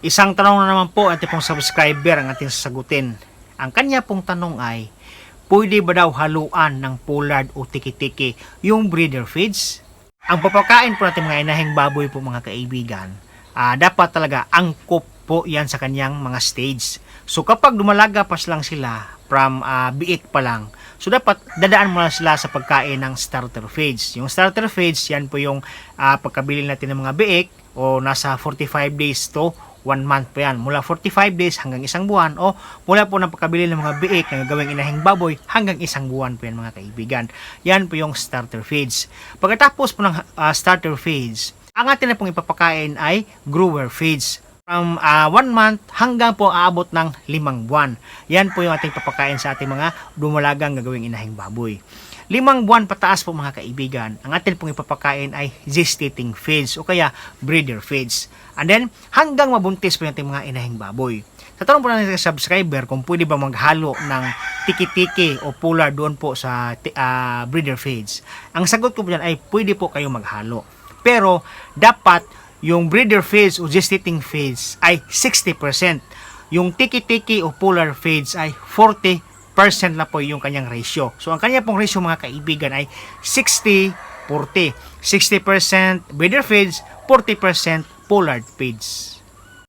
Isang tanong na naman po ating pong subscriber ang ating sasagutin. Ang kanya pong tanong ay, pwede ba daw haluan ng pollard o tiki-tiki yung breeder feeds? Ang papakain po natin mga inahing baboy po mga kaibigan, ah, dapat talaga angkop po yan sa kanyang mga stage. So kapag dumalaga pa lang sila from ah, biik pa lang, so dapat dadaan mo na sila sa pagkain ng starter feeds. Yung starter feeds, yan po yung ah, pagkabili natin ng mga biik o nasa 45 days to 1 month po yan. Mula 45 days hanggang isang buwan o mula po ng pagkabili ng mga biik na gagawing inahing baboy hanggang isang buwan po yan mga kaibigan. Yan po yung starter feeds. Pagkatapos po ng ah, starter feeds, ang atin na pong ipapakain ay grower feeds from 1 month hanggang po aabot ng limang buwan. Yan po yung ating papakain sa ating mga dumalagang gagawing inahing baboy. Limang buwan pataas po mga kaibigan, ang atin pong ipapakain ay gestating feeds o kaya breeder feeds. And then, hanggang mabuntis po yung ating mga inahing baboy. Sa tanong po natin sa subscriber kung pwede ba maghalo ng tiki-tiki o polar doon po sa ah, breeder feeds. Ang sagot ko po dyan ay pwede po kayo maghalo. Pero, dapat yung breeder feeds o gestating feeds ay 60%. Yung tiki-tiki o polar feeds ay 40% na po yung kanyang ratio. So, ang kanya pong ratio mga kaibigan ay 60-40. 60% breeder feeds, 40% pollard feeds.